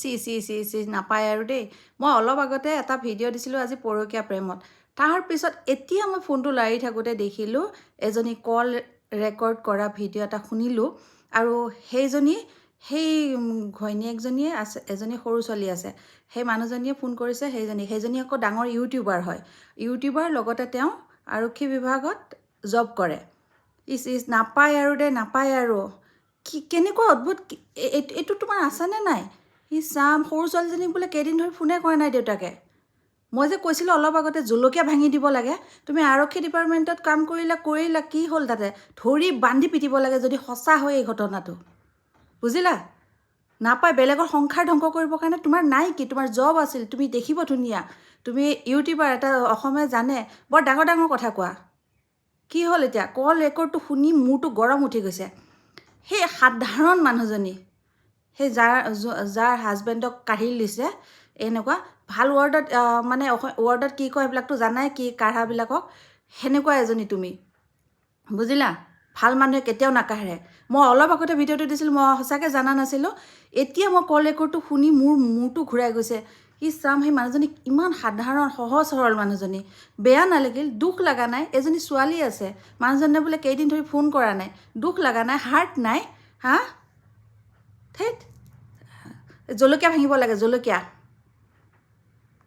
C C C C নাপায় আৰু দেই। মই অলপ আগতে এটা ভিডিঅ' দিছিলোঁ আজি পৰকীয়া প্ৰেমত। তাৰ পিছত এতিয়া মই ফোনটো লাৰি থাকোঁতে দেখিলোঁ এজনী কল ৰেকৰ্ড কৰা ভিডিঅ' এটা শুনিলোঁ আৰু সেইজনী সেই ঘৈণীয়েকজনীয়ে আছে এজনী সৰু ছোৱালী আছে। সেই মানুহজনীয়ে ফোন কৰিছে সেইজনী সেইজনী আকৌ ডাঙৰ ইউটিউবাৰ হয়। ইউটিউবাৰ লগতে তেওঁ আৰক্ষী বিভাগত জব কৰে। ইচ ইচ নাপায় আৰু দে নাপায় আৰু। কি কেনেকুৱা অদ্ভুত এইটো তোমাৰ আছেনে নাই? ই চাম সৰু ছোৱালীজনীক বোলে কেইদিন ধৰি ফোনে কৰা নাই দেউতাকে। মই যে কৈছিলোঁ অলপ আগতে জলকীয়া ভাঙি দিব লাগে তুমি আৰক্ষী ডিপাৰ্টমেণ্টত কাম কৰিলা কৰিলা কি হ'ল তাতে? ধৰি বান্ধি পিটিব লাগে যদি সঁচা হয় এই ঘটনাটো। বুজিলা? নাপায় বেলেগৰ সংসাৰ ধ্বংস কৰিবৰ কাৰণে তোমাৰ নাই কি তোমাৰ জব আছিল তুমি দেখিব ধুনীয়া। তুমি ইউটিউবাৰ এটা অসমে জানে বৰ ডাঙৰ ডাঙৰ কথা কোৱা। কি হ'ল এতিয়া? কল ৰেকৰ্ডটো শুনি মূৰটো গৰম উঠি গৈছে। সেই সাধাৰণ মানুহজনী। সেই যাৰ যাৰ হাজবেণ্ডক কাঢ়ি দিছে এনেকুৱা ভাল ৱৰ্ডত মানে ৱৰ্ডত কি কয় সেইবিলাকতো জানাই কি কাঢ়াবিলাকক সেনেকুৱা এজনী তুমি। বুজিলা? ভাল মানুহে কেতিয়াও নাকাঢ়ে। মই অলপ আগতে ভিডিঅ'টো দিছিলোঁ মই সঁচাকৈ জানা নাছিলোঁ। এতিয়া মই কল ৰেকৰ্ডটো শুনি মোৰ মূৰটো ঘূৰাই গৈছে। ই চাম সেই মানুহজনী ইমান সাধাৰণ সহজ সৰল মানুহজনী। বেয়া নালাগিল দুখ লগা নাই এজনী ছোৱালী আছে। মানুহজনে বোলে কেইদিন ধৰি ফোন কৰা নাই দুখ লগা নাই হাৰ্ট নাই হা? ঠেইত জলকীয়া ভাঙিব লাগে জলকীয়া।